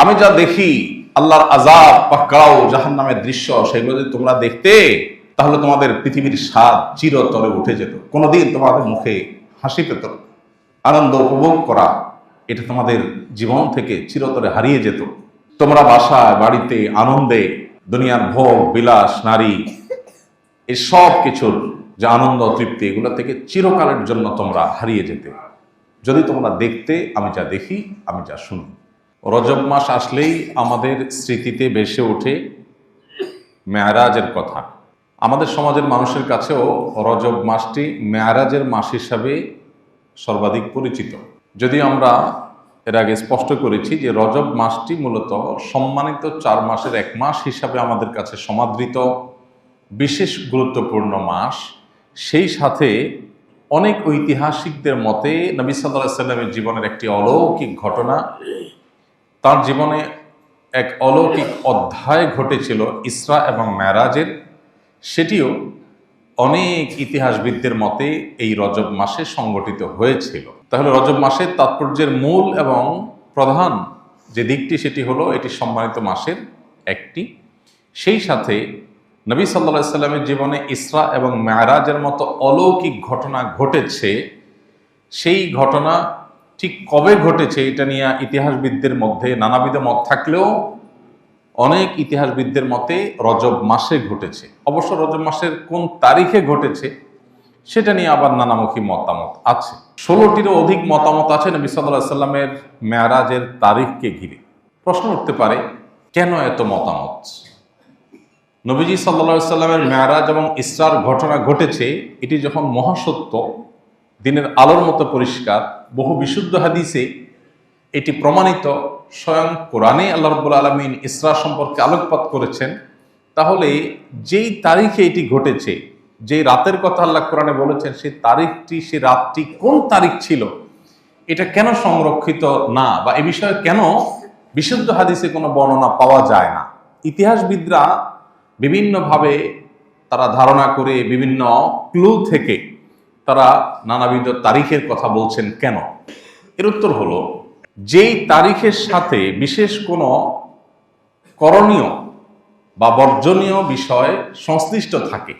আমি যা দেখি, আল্লাহর আজাব পাকড়াও জাহান নামের দৃশ্য, সেগুলো যদি তোমরা দেখতে, তাহলে তোমাদের পৃথিবীর স্বাদ চিরতরে উঠে যেত। কোনোদিন তোমাদের মুখে হাসি পেত আনন্দ উপভোগ করা, এটা তোমাদের জীবন থেকে চিরতরে হারিয়ে যেত। তোমরা বাসায়, বাড়িতে, আনন্দে, দুনিয়ার ভোগ, বিলাস, নারী এই সব কিছুর যে আনন্দ, তৃপ্তি, এগুলো থেকে চিরকালের জন্য তোমরা হারিয়ে যেতে। যদি তোমরা দেখতে, আমি যা দেখি, আমি যা শুনি। রজব মাস আসলেই আমাদের স্মৃতিতে বেসে ওঠে মেয়ারাজের কথা। আমাদের সমাজের মানুষের কাছেও রজব মাসটি মেয়ারাজের মাস হিসাবে সর্বাধিক পরিচিত। যদি আমরা এর আগে স্পষ্ট করেছি যে রজব মাসটি মূলত সম্মানিত চার মাসের এক মাস হিসাবে আমাদের কাছে সমাদৃত, বিশেষ গুরুত্বপূর্ণ মাস। সেই সাথে অনেক ঐতিহাসিকদের মতে নবী সাল্লাহ সাল্লামের জীবনের একটি অলৌকিক ঘটনা তার জীবনে এক অলৌকিক অধ্যায় ঘটেছিল ইসরা এবং ম্যারাজের সেটিও অনেক ইতিহাসবিদদের মতে এই রজব মাসে সংগঠিত হয়েছিল। তাহলে রজব মাসের তাৎপর্যের মূল এবং প্রধান যে দিকটি সেটি হলো এটি সম্মানিত মাসের একটি। সেই সাথে নবী সাল্লা সাল্লামের জীবনে ইসরা এবং ম্যারাজের মতো অলৌকিক ঘটনা ঘটেছে। সেই ঘটনা ঠিক কবে ঘটেছে এটা নিয়ে ইতিহাসবিদদের মধ্যে নানাবিধ মত থাকলেও অনেক ইতিহাসবিদদের মতে রজব মাসে ঘটেছে। অবশ্য রজব মাসের কোন তারিখে ঘটেছে সেটা নিয়ে আবার নানামুখী মতামত আছে। ষোলোটিরও অধিক মতামত আছে নবী সাল্লাহ সাল্লামের মেয়ারাজের তারিখকে ঘিরে। প্রশ্ন উঠতে পারে, কেন এত মতামত? নবীজি সাল্লা সাল্লামের মেয়ারাজ এবং ইসরার ঘটনা ঘটেছে, এটি যখন মহাসত্য দিনের আলোর মতো পরিষ্কার, বহু বিশুদ্ধ হাদিসে এটি প্রমাণিত স্বয়ং কোরআনে আল্লাহ রব্বুল আলমিন ইসরা সম্পর্কে আলোকপাত করেছেন। তাহলে যেই তারিখে এটি ঘটেছে যে রাতের কথা আল্লাহ কোরআনে বলেছেন, সেই তারিখটি সে রাতটি কোন তারিখ ছিল, এটা কেন সংরক্ষিত না বা এ বিষয়ে কেন বিশুদ্ধ হাদিসে কোনো বর্ণনা পাওয়া যায় না? ইতিহাসবিদরা বিভিন্নভাবে তারা ধারণা করে বিভিন্ন ক্লু থেকে তারা নানাবিধ তারিখের কথা বলছেন কেন? এর উত্তর হলো, যেই তারিখের সাথে বিশেষ কোনো করণীয় বা বর্জনীয় বিষয় সংশ্লিষ্ট থাকে,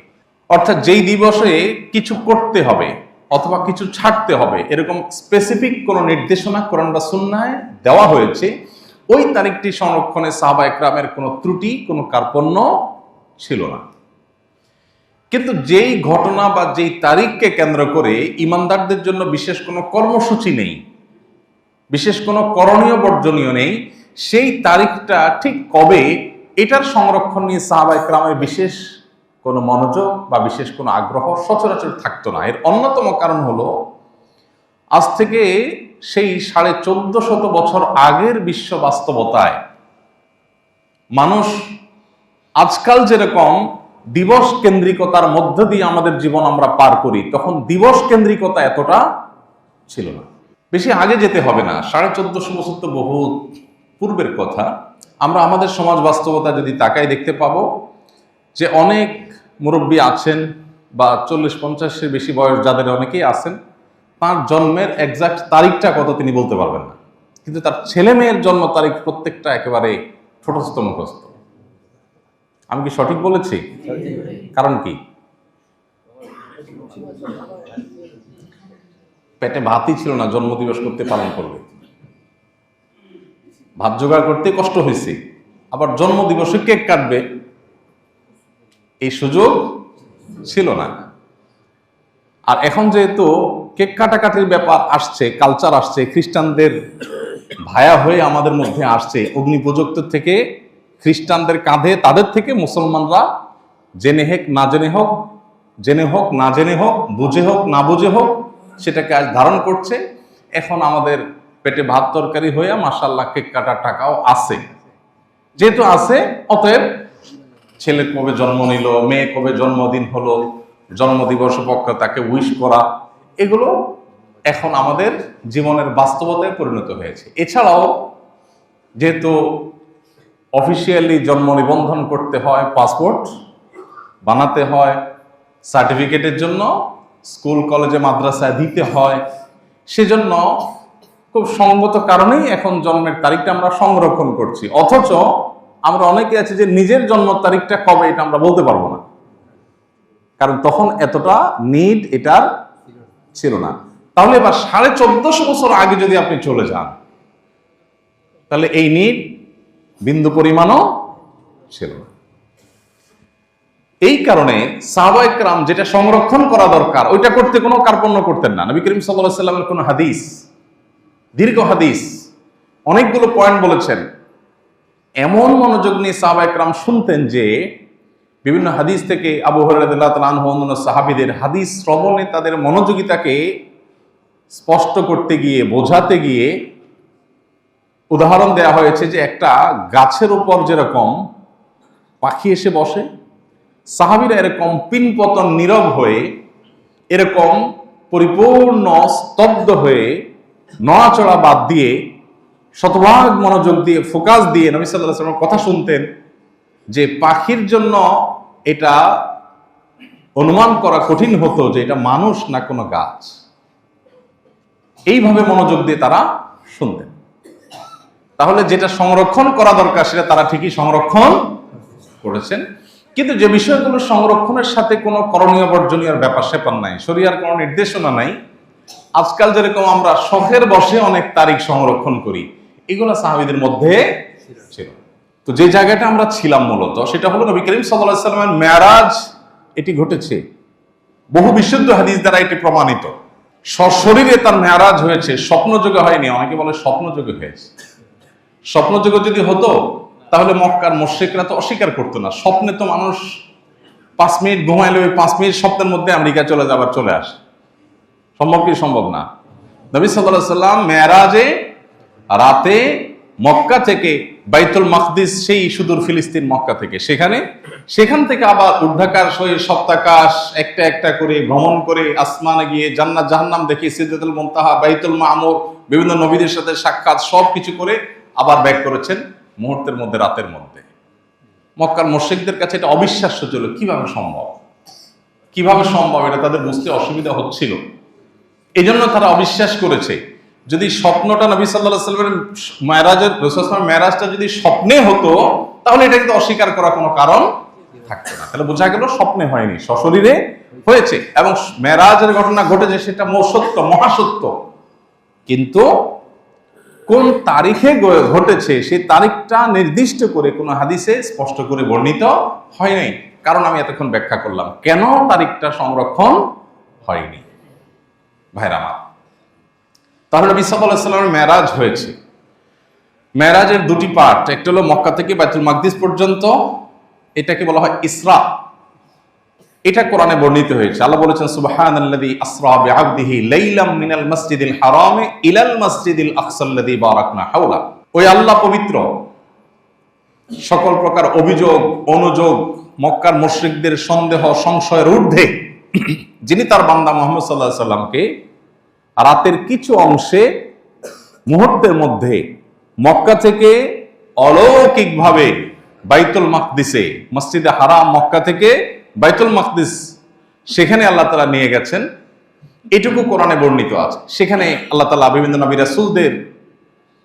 অর্থাৎ যেই দিবসে কিছু করতে হবে অথবা কিছু ছাড়তে হবে, এরকম স্পেসিফিক কোনো নির্দেশনা কোরআন বা সুন্নায় দেওয়া হয়েছে, ওই তারিখটি সংরক্ষণে সাহাবা একরামের কোনো ত্রুটি, কোনো কার্পণ্য ছিল না। কিন্তু যেই ঘটনা বা যেই তারিখকে কেন্দ্র করে ইমানদারদের জন্য বিশেষ কোনো কর্মসূচি নেই, বিশেষ কোনো করণীয় বর্জনীয় নেই, সেই তারিখটা ঠিক কবে, এটার সংরক্ষণ নিয়ে সাহাবা একরামের বিশেষ কোনো মনোযোগ বা বিশেষ কোনো আগ্রহ সচরাচর থাকতো না। এর অন্যতম কারণ হলো, আজ থেকে সেই সাড়ে চোদ্দ শত বছর আগের বিশ্ব বাস্তবতায় মানুষ আজকাল যেরকম দিবস কেন্দ্রিকতার মধ্য দিয়ে আমাদের জীবন আমরা পার করি, তখন দিবস কেন্দ্রিকতা এতটা ছিল না। বেশি আগে যেতে হবে না। সাড়ে চোদ্দশো বছর তো বহু পূর্বের কথা। আমরা আমাদের সমাজ বাস্তবতা যদি তাকাই দেখতে পাবো যে অনেক মুরব্বী আছেন বা চল্লিশ পঞ্চাশের বেশি বয়স যাদের অনেকেই আছেন, তার জন্মের এক্সাক্ট তারিখটা কত তিনি বলতে পারবেন না। কিন্তু তার ছেলে মেয়ের জন্ম তারিখ প্রত্যেকটা একেবারে ছোটস্থ মুখস্থ। আমি কি সঠিক বলেছি? কারণ কি? পেটে ভাতই ছিল না, জন্মদিবস করতে পালন করবে। ভাত জোগাড় করতে কষ্ট হয়েছে। আবার জন্মদিবসে কেক কাটবে। এই সুযোগ ছিল না। আর এখন যেহেতু কেক কাটাকাটির ব্যাপার আসছে কালচার আসছে, খ্রিস্টানদের ভায়া হয়ে আমাদের মধ্যে আসছে অগ্নি প্রযুক্ত থেকে খ্রিস্টানদের কাঁধে, তাদের থেকে মুসলমানরা জেনে হোক, না জেনে হোক জেনে হোক, না জেনে হোক, বুঝে হোক, না বুঝে হোক, সেটাকে আজ ধারণ করছে। এখন আমাদের পেটে ভাত তরকারি হয়ে মাসাল্লাহ কেক কাটার টাকাও আছে। যেহেতু আছে, অতএব ছেলে কবে জন্ম নিল, মেয়ে কবে জন্মদিন হলো, জন্মদিবস পক্ষে তাকে উইশ করা, এগুলো এখন আমাদের জীবনের বাস্তবতায় পরিণত হয়েছে। এছাড়াও যেহেতু অফিসিয়ালি জন্ম নিবন্ধন করতে হয় পাসপোর্ট বানাতে হয় সার্টিফিকেটের জন্য স্কুল কলেজে মাদ্রাসায় দিতে হয়। সেজন্য খুব সঙ্গত কারণেই এখন জন্মের তারিখটা আমরা সংরক্ষণ করছি। অথচ আমরা অনেকে আছে যে নিজের জন্ম তারিখটা কবে এটা আমরা বলতে পারব না। কারণ তখন এতটা নিড এটার ছিল না। তাহলে এবার সাড়ে চোদ্দশো বছর আগে যদি আপনি চলে যান, তাহলে এই নিড বিন্দু পরিমাণও ছিল না। এই কারণে সাহবাইকরাম যেটা সংরক্ষণ করা দরকার, ওইটা করতে কোনো কার্পণ্য করতেন না। নবী করিম সাল্লাহ সাল্লামের কোনো হাদিস, দীর্ঘ হাদিস, অনেকগুলো পয়েন্ট বলেছেন। এমন মনোযোগ নিয়ে সাহবাইকরাম শুনতেন যে বিভিন্ন হাদিস থেকে আবু হরাহ সাহাবিদের হাদিস শ্রবণে তাদের মনোযোগিতাকে স্পষ্ট করতে গিয়ে, বোঝাতে গিয়ে উদাহরণ দেয়া হয়েছে যে একটা গাছের উপর যেরকম পাখি এসে বসে, সাহাবিরা এরকম পিনপতন নীরব হয়ে, এরকম পরিপূর্ণ স্তব্ধ হয়ে নড়াচড়া বাদ দিয়ে, শতভাগ মনোযোগ দিয়ে, ফোকাস দিয়ে নবী সাল্লাহ কথা শুনতেন যে পাখির জন্য এটা অনুমান করা কঠিন হতো যে এটা মানুষ না কোনো গাছ। এইভাবে মনোযোগ দিয়ে তারা শুনতেন। তাহলে যেটা সংরক্ষণ করা দরকার সেটা তারা ঠিকই সংরক্ষণ করেছেন। কিন্তু যে বিষয়গুলো সংরক্ষণের সাথে কোনো করণীয় বর্জনীয় ব্যাপার সেপার নাই, শরিয়ার কোনো নির্দেশনা নাই। আজকাল যেরকম আমরা শখের বসে অনেক তারিখ সংরক্ষণ করি, এগুলো সাহাবিদের মধ্যে ছিল। তো যে জায়গাটা আমরা ছিলাম মূলত, সেটা হলো নবী করিম সাল্লামের মেয়ারাজ, এটি ঘটেছে। বহু বিশুদ্ধ হাদিস দ্বারা এটি প্রমাণিত। সশরীরে তার মেয়ারাজ হয়েছে, স্বপ্নযোগে হয়নি, অনেকে বলে স্বপ্নযোগে হয়েছে। স্বপ্নযোগে যদি হতো, তাহলে মক্কার মোশেকরা তো অস্বীকার করতো না। স্বপ্নে তো মানুষ পাঁচ মিনিট ঘুমাইলে ওই পাঁচ মিনিট স্বপ্নের মধ্যে আমেরিকা চলে যাবার চলে আসে। সম্ভব কি সম্ভব না? নবী সাল্লাহ সাল্লাম মেয়ারাজে রাতে মক্কা থেকে বাইতুল মাকদিস, সেই সুদূর ফিলিস্তিন মক্কা থেকে। সেখানে, সেখান থেকে আবার ঊর্ধ্বাকাশ হয়ে সপ্তাকাশ, একটা একটা করে ভ্রমণ করে আসমানে গিয়ে জান্নাত জাহান্নাম দেখে সিদ্দাতুল মুনতাহা, বাইতুল মামুর, বিভিন্ন নবীদের সাথে সাক্ষাৎ সব কিছু করে আবার ব্যাক করেছেন মুহূর্তের মধ্যে, রাতের মধ্যে। মক্কার মোর্শেকদের কাছে এটা অবিশ্বাস্য ছিল, কীভাবে সম্ভব? কীভাবে সম্ভব? এটা তাদের বুঝতে অসুবিধা হচ্ছিল। এই জন্য তারা অবিশ্বাস করেছে, যদি স্বপ্নটা নবী সাল্লাহ সাল্লামের মেয়ারাজের রসুলাম মেয়ারাজটা যদি স্বপ্নে হতো, তাহলে এটা কিন্তু অস্বীকার করার কোনো কারণ থাকতো না। তাহলে বোঝা গেল স্বপ্নে হয়নি, সশরীরে হয়েছে। এবং মেরাজের ঘটনা ঘটেছে, সেটা সত্য মহাসত্য কিন্তু কোন তারিখে ঘটেছে সেই তারিখটা নির্দিষ্ট করে কোনো হাদিসে স্পষ্ট করে বর্ণিত হয় নাই। কারণ আমি এতক্ষণ ব্যাখ্যা করলাম, কেন তারিখটা সংরক্ষণ হয়নি? ভাইরা আমার, তাহলে নবী সাল্লামের মেরাজ হয়েছে। মেরাজের দুটি পার্ট, একটা হলো মক্কা থেকে বাইতুল মাকদিস পর্যন্ত, এটাকে বলা হয় ইসরা। এটা কোরআনে বর্ণিত হয়েছে। আল্লাহ বলেছেন, সুবহানাল্লাযী আসরা বিআবদিহি লাইলাম মিনাল মাসজিদিল হারামে ইলাল মাসজিদিল আকসাল্লাযী বারাকনা হাওলা। ওই আল্লাহ পবিত্র। সকল প্রকার অভিযোগ, অনুযোগ, মক্কার মুশরিকদের সন্দেহ, সংশয়ের ঊর্ধ্বে যিনি তার বান্দা মোহাম্মদ সাল্লাহ সাল্লামকে রাতের কিছু অংশে মুহূর্তের মধ্যে মক্কা থেকে অলৌকিকভাবে বাইতুল মাকদিসে, মসজিদে হারাম মক্কা থেকে বাইতুল মাকদিস, সেখানে আল্লাহ তালা নিয়ে গেছেন। এটুকু কোরআনে বর্ণিত আছে। সেখানে আল্লাহ তালা বিভিন্ন নবী রাসূলদের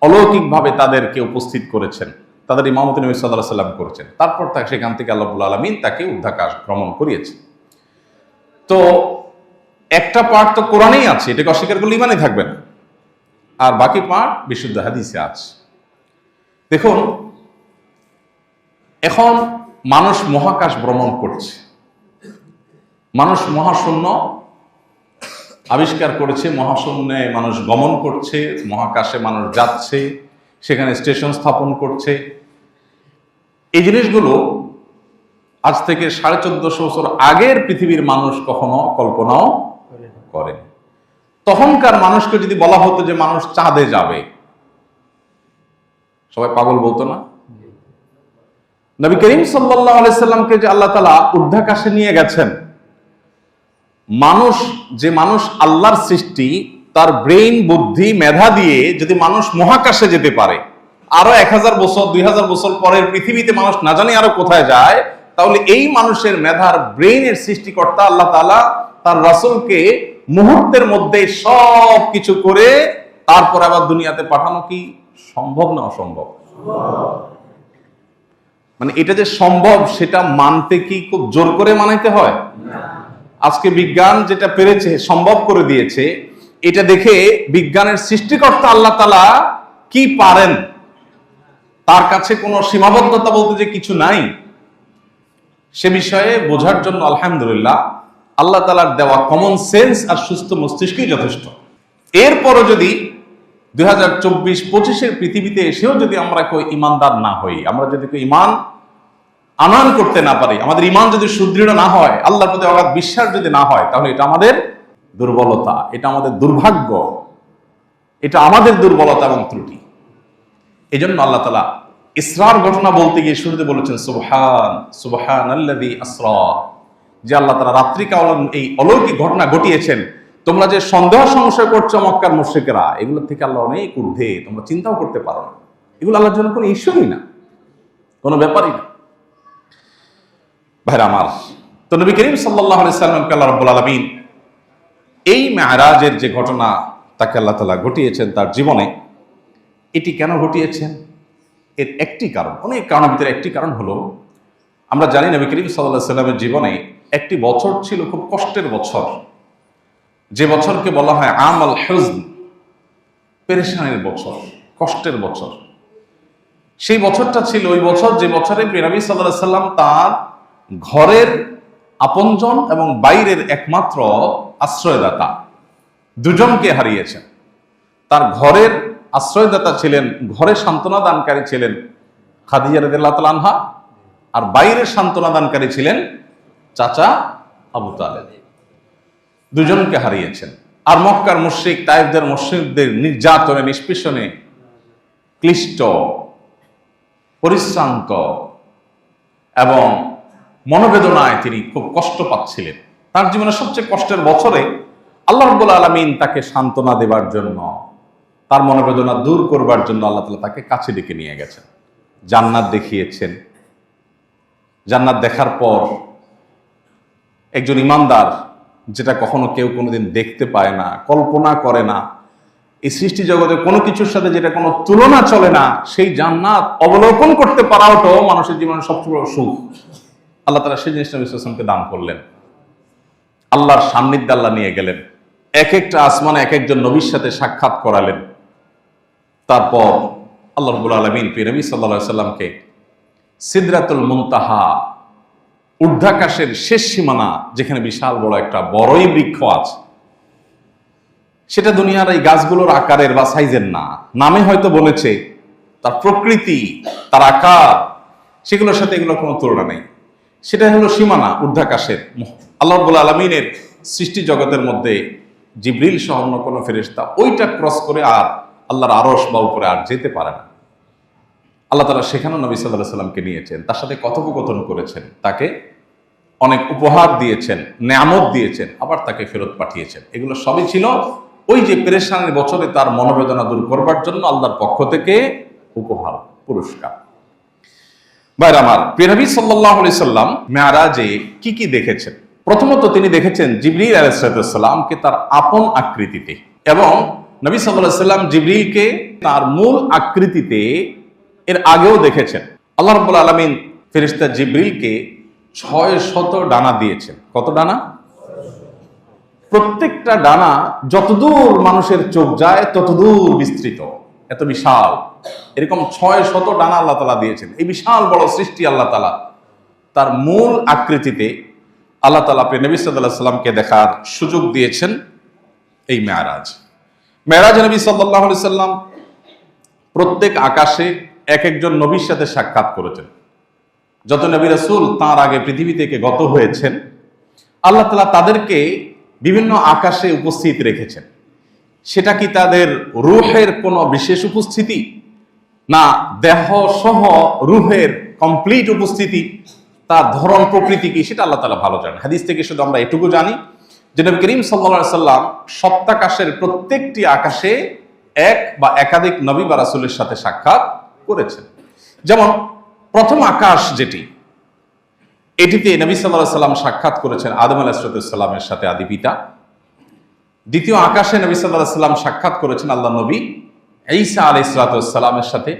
অলৌকিকভাবে তাদেরকে উপস্থিত করেছেন। তাদের ইমামতি নবী সাল্লাহ সাল্লাম করেছেন। তারপর তাকে সেখান থেকে আল্লাহ আলমিন তাকে উদ্ধাকাশ ভ্রমণ করিয়েছে তো একটা পার্ট তো কোরআনেই আছে, এটাকে অস্বীকার করলে ইমানই থাকবে না। আর বাকি পার্ট বিশুদ্ধ হাদিসে আছে। দেখুন, এখন মানুষ মহাকাশ ভ্রমণ করছে। মানুষ মহাশূন্য, আবিষ্কার করেছে, মহাশূন্যে মানুষ গমন করছে, মহাকাশে মানুষ যাচ্ছে, সেখানে স্টেশন স্থাপন করছে। এই জিনিসগুলো আজ থেকে সাড়ে চোদ্দশো বছর আগের পৃথিবীর মানুষ কখনো কল্পনাও করেন। তখনকার মানুষকে যদি বলা হতো যে মানুষ চাঁদে যাবে, সবাই পাগল বলতো না? নবী করিম সাল্লাহ আলাইসাল্লামকে যে আল্লাহ তালা ঊর্ধ্বাকাশে নিয়ে গেছেন মানুষ, যে মানুষ আল্লাহর সৃষ্টি, তার ব্রেইন, বুদ্ধি, মেধা দিয়ে যদি মানুষ মহাকাশে যেতে পারে, আরও এক হাজার বছর, দুই হাজার বছর পরের পৃথিবীতে মানুষ না জানি আরও কোথায় যায়, তাহলে এই মানুষের মেধার ব্রেইনের সৃষ্টিকর্তা আল্লাহ তালা তার রাসূলকে মুহূর্তের মধ্যে সব কিছু করে তারপর আবার দুনিয়াতে পাঠানো কি? সম্ভব না অসম্ভব? মানে এটা যে সম্ভব, সেটা মানতে কি খুব জোর করে মানাইতে হয়? আজকে বিজ্ঞান যেটা পেরেছে, সম্ভব করে দিয়েছে, এটা দেখে বিজ্ঞানের সৃষ্টিকর্তা আল্লাহ তালা কি পারেন? তার কাছে কোনো সীমাবদ্ধতা বলতে যে কিছু নাই, সে বিষয়ে বোঝার জন্য আলহামদুলিল্লাহ, আল্লাহ তালার দেওয়া কমন সেন্স আর সুস্থ মস্তিষ্কই যথেষ্ট। এরপরও যদি দুই হাজার চব্বিশ পঁচিশের পৃথিবীতে এসেও যদি আমরা কেউ ইমানদার না হই, আমরা যদি কেউ ইমান আনয়ন করতে না পারি, আমাদের ইমান যদি সুদৃঢ় না হয়, আল্লাহর প্রতি অগাধ বিশ্বাস যদি না হয়, তাহলে এটা আমাদের দুর্বলতা, এটা আমাদের দুর্ভাগ্য, এটা আমাদের দুর্বলতা এবং ত্রুটি। এই জন্য আল্লাহ তালা ইসরার ঘটনা বলতে গিয়ে শুরুতে বলেছেন, সুবহান সুবহান আল্লাদি আসরা। যে আল্লাহ তালা রাত্রিকাল এই অলৌকিক ঘটনা ঘটিয়েছেন, তোমরা যে সন্দেহ সংশয় করছ মক্কার মুশ্রিকেরা, এগুলো থেকে আল্লাহ অনেক ঊর্ধ্বে, তোমরা চিন্তাও করতে পারো না। এগুলো আল্লাহর জন্য কোনো ইস্যুই না, কোনো ব্যাপারই না। ভাইরা আমার, তো নবী করিম সাল্লাহ সাল্লামকে আল্লাহ রব্বুল আলমিন এই মেয়ারাজের যে ঘটনা তাকে আল্লাহ তালা ঘটিয়েছেন তার জীবনে, এটি কেন ঘটিয়েছেন? এর একটি কারণ, অনেক কারণের ভিতরে একটি কারণ হলো, আমরা জানি নবী করিম সাল্লাহ সাল্লামের জীবনে একটি বছর ছিল খুব কষ্টের বছর। যে বছরকে বলা হয় আম আল হজন, পেরেশানের বছর, কষ্টের বছর। সেই বছরটা ছিল ওই বছর যে বছরে নবী সাল্লাহ সাল্লাম তার ঘরের আপনজন এবং বাইরের একমাত্র আশ্রয়দাতা। দুজনকে হারিয়েছেন তার ঘরের আশ্রয়দাতা ছিলেন, ঘরে সান্ত্বনা দানকারী ছিলেন খাদিজা আনহা আর বাইরের সান্ত্বনা দানকারী ছিলেন চাচা আবু তালেব। দুজনকে হারিয়েছেন। আর মক্কার মুশ্রিক তাইফদের মুশ্রিকদের নির্যাতনে, নিষ্পেষণে ক্লিষ্ট, পরিশ্রান্ত এবং মনোবেদনায় তিনি খুব কষ্ট পাচ্ছিলেন। তার জীবনের সবচেয়ে কষ্টের বছরে আল্লাহ রব্বুল আলমিন তাকে সান্ত্বনা দেবার জন্য, তার মনোবেদনা দূর করবার জন্য আল্লাহ তালা তাকে কাছে ডেকে নিয়ে গেছেন। জান্নাত দেখিয়েছেন। জান্নাত দেখার পর একজন ইমানদার, যেটা কখনো কেউ কোনোদিন দেখতে পায় না, কল্পনা করে না, এই সৃষ্টি জগতে কোনো কিছুর সাথে যেটা কোনো তুলনা চলে না, সেই জান্নাত অবলোকন করতে পারাওটাও মানুষের জীবনের সবচেয়ে বড় সুখ। আল্লাহ তারা সেই জিনিসটা বিশ্বাসমকে দান করলেন। আল্লাহর সান্নিধ্য আল্লাহ নিয়ে গেলেন। এক একটা আসমানে এক একজন নবীর সাথে সাক্ষাৎ করালেন। তারপর আল্লাহ রবুল আলমিন পিরবি সাল্লা সাল্লামকে সিদরাতুল মুনতাহা, ঊর্ধ্বাকাশের শেষ সীমানা, যেখানে বিশাল বড় একটা বড়ই বৃক্ষ আছে। সেটা দুনিয়ার এই গাছগুলোর আকারের বা সাইজের না। নামে হয়তো বলেছে, তার প্রকৃতি, তার আকার, সেগুলোর সাথে এগুলোর কোনো তুলনা নেই। সেটা হলো সীমানা, ঊর্ধ্বাকাশের আল্লাহ রবুল আলমিনের সৃষ্টি জগতের মধ্যে জিব্রিল সহ অন্য কোনো ফেরেস্তা ওইটা ক্রস করে আর আল্লাহর আরস বা উপরে আর যেতে পারে না। আল্লাহ তালা সেখানেও নবী সাল্লাহ সাল্লামকে নিয়েছেন, তার সাথে কথোপকথন করেছেন, তাকে অনেক উপহার দিয়েছেন, নেয়ামত দিয়েছেন, আবার তাকে ফেরত পাঠিয়েছেন। এগুলো সবই ছিল ওই যে পেরেশানের বছরে তার মনোবেদনা দূর করবার জন্য আল্লাহর পক্ষ থেকে উপহার, পুরস্কার। ভাইর আমার পিরাবি সাল্লাহ সাল্লাম মেয়ারাজে কি কি দেখেছেন? প্রথমত তিনি দেখেছেন জিবরিল আলাইসালামকে তার আপন আকৃতিতে এবং নবী সাল্লাহ সাল্লাম জিবরিলকে তার মূল আকৃতিতে এর আগেও দেখেছেন। আল্লাহ রব্বুল আলমিন ফেরিস্তা জিবরিলকে ছয় শত ডানা দিয়েছেন। কত ডানা? প্রত্যেকটা ডানা যতদূর মানুষের চোখ যায় ততদূর বিস্তৃত। এত বিশাল। এরকম ছয় শত ডানা আল্লাহ তালা দিয়েছেন। এই বিশাল বড় সৃষ্টি আল্লাহ তালা। তার মূল আকৃতিতে আল্লাহ তালা প্রিয় নবী সাল্লাহ সাল্লামকে দেখার সুযোগ দিয়েছেন এই মেয়ারাজ। মেয়ারাজ নবী সাল্লাহ সাল্লাম প্রত্যেক আকাশে এক একজন নবীর সাথে সাক্ষাৎ করেছেন। যত নবী রসুল তাঁর আগে পৃথিবী থেকে গত হয়েছেন, আল্লাহ তালা তাদেরকে বিভিন্ন আকাশে উপস্থিত রেখেছেন। সেটা কি তাদের রুহের কোনো বিশেষ উপস্থিতি? না দেহ সহ রুহের কমপ্লিট উপস্থিতি, তার ধরন প্রকৃতি কি, সেটা আল্লাহ তালা ভালো জানেন। হাদিস থেকে শুধু আমরা এটুকু জানি যে নবী করিম সাল্লা সাল্লাম সপ্তাকাশের প্রত্যেকটি আকাশে এক বা একাধিক নবী বা রাসুলের সাথে সাক্ষাৎ করেছেন। যেমন, প্রথম আকাশ যেটি, এটিতে নবী সাল্লাহ সাল্লাম সাক্ষাৎ করেছেন আদম আলাহিসাল্লামের সাথে আদি পিতা। দ্বিতীয় আকাশে নবী সাল্লাহ সাল্লাম সাক্ষাৎ করেছেন আল্লাহ নবী ঈসা আলি সালাতামের সাথে।